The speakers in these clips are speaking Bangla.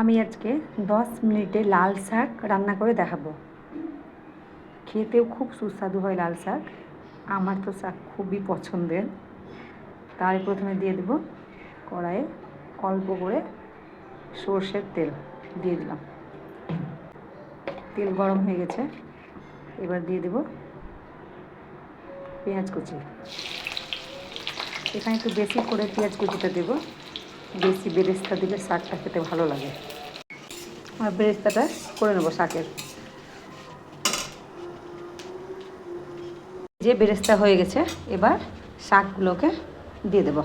আমি আজকে দশ মিনিটে লাল শাক রান্না করে দেখাবো। খেতেও খুব সুস্বাদু হয় লাল শাক। আমার তো শাক খুবই পছন্দের। তাই প্রথমে দিয়ে দেবো কড়াইয়ে অল্প করে সর্ষের তেল দিয়ে দিলাম। তেল গরম হয়ে গেছে। এবার দিয়ে দেবো পেঁয়াজ কুচি। এখানে একটু বেশি করে পেঁয়াজ কুচিটা দেবো। বেশি বেরেস্তা দিলে শাকটা খেতে ভালো লাগে। আর বেরেস্তাটা করে নেব শাকের। যে বেরেস্তা হয়ে গেছে, এবার শাকগুলোকে দিয়ে দেবো।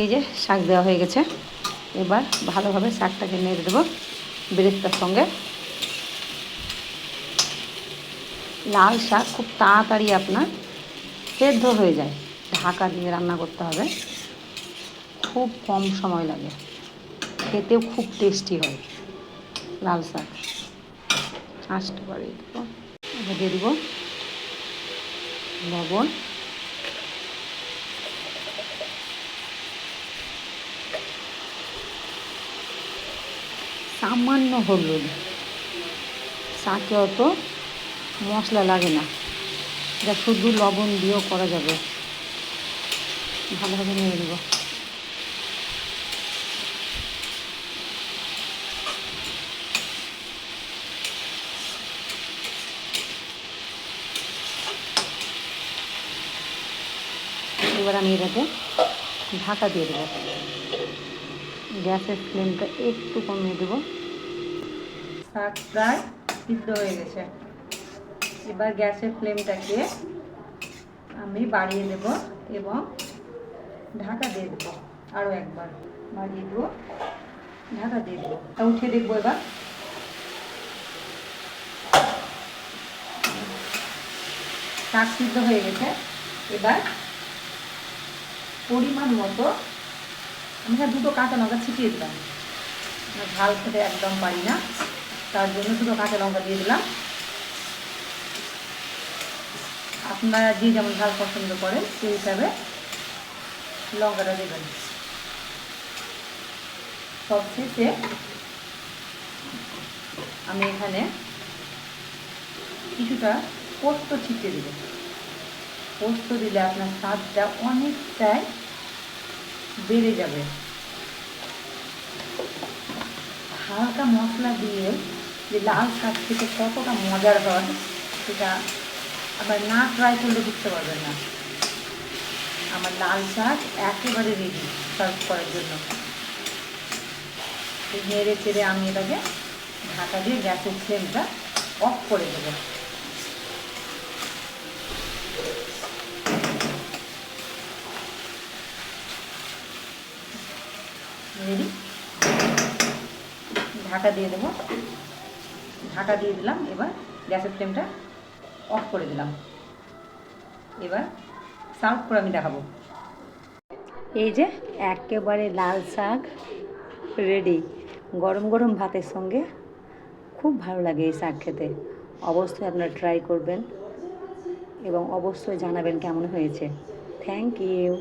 এই যে শাক দেওয়া হয়ে গেছে, এবার ভালোভাবে শাকটাকে নেড়ে দেবো বেরেস্তার সঙ্গে। লাল শাক খুব তাড়াতাড়ি আপনার সেদ্ধ হয়ে যায়। ঢাকা দিয়ে রান্না করতে হবে। খুব কম সময় লাগে। খেতেও খুব টেস্টি হয় লাল শাক। দেবো এবার দিয়ে দেবো। লবণ। সামান্য হলুদ। শাকে অত মশলা লাগে না। এটা শুধু লবণ দিয়েও করা যাবে। ভালোভাবে নিয়ে নেব। এবার আমি এটাকে ঢাকা দিয়ে দেবো। গ্যাসের ফ্লেমটা একটু কমিয়ে দেবো। শাক প্রায় সিদ্ধ হয়ে গেছে। এবার গ্যাসের ফ্লেমটাকে আমি বাড়িয়ে দেব এবং ঢাকা দিয়ে দেবো। আরও একবার বাড়িয়ে দেবো, ঢাকা দিয়ে দেবো। তা উঠে দেখব এবার। শাক সিদ্ধ হয়ে গেছে। এবার পরিমাণ মতো আমি দুটো কাঁচা লঙ্কা ছিটিয়ে দিলাম। ঝাল খেতে একদম পারি না। তার জন্য দুটো কাঁচা লঙ্কা দিয়ে দিলাম। আপনারা যে যেমন ঝাল পছন্দ করেন, সেই হিসাবে লঙ্কাটা দেবেন। সবশেষে আমি এখানে কিছুটা পোস্ত ছিটিয়ে দেব। পোস্ত দিলে আপনার স্বাদটা অনেকটাই বেড়ে যাবে। হালকা মশলা দিয়ে যে লাল শাক থেকে কতটা মজার হয়, সেটা আবার না ট্রাই করলে বুঝতে পারবেন না। আমার লাল শাক একেবারে রেডি সার্ভ করার জন্য। নেড়ে চেড়ে আমি এটাকে ঢাকা দিয়ে গ্যাসের ফ্লেমটা অফ করে দেবো। ঢাকা দিয়ে দেবো। ঢাকা দিয়ে দিলাম, এবার গ্যাসের ফ্লেমটা অফ করে দিলাম। এবার সার্ভ করে আমি দেখাবো। এই যে একেবারে লাল শাক রেডি গরম গরম ভাতের সঙ্গে খুব ভালো লাগে এই শাক খেতে। অবশ্যই আপনারা ট্রাই করবেন এবং অবশ্যই জানাবেন কেমন হয়েছে। Thank you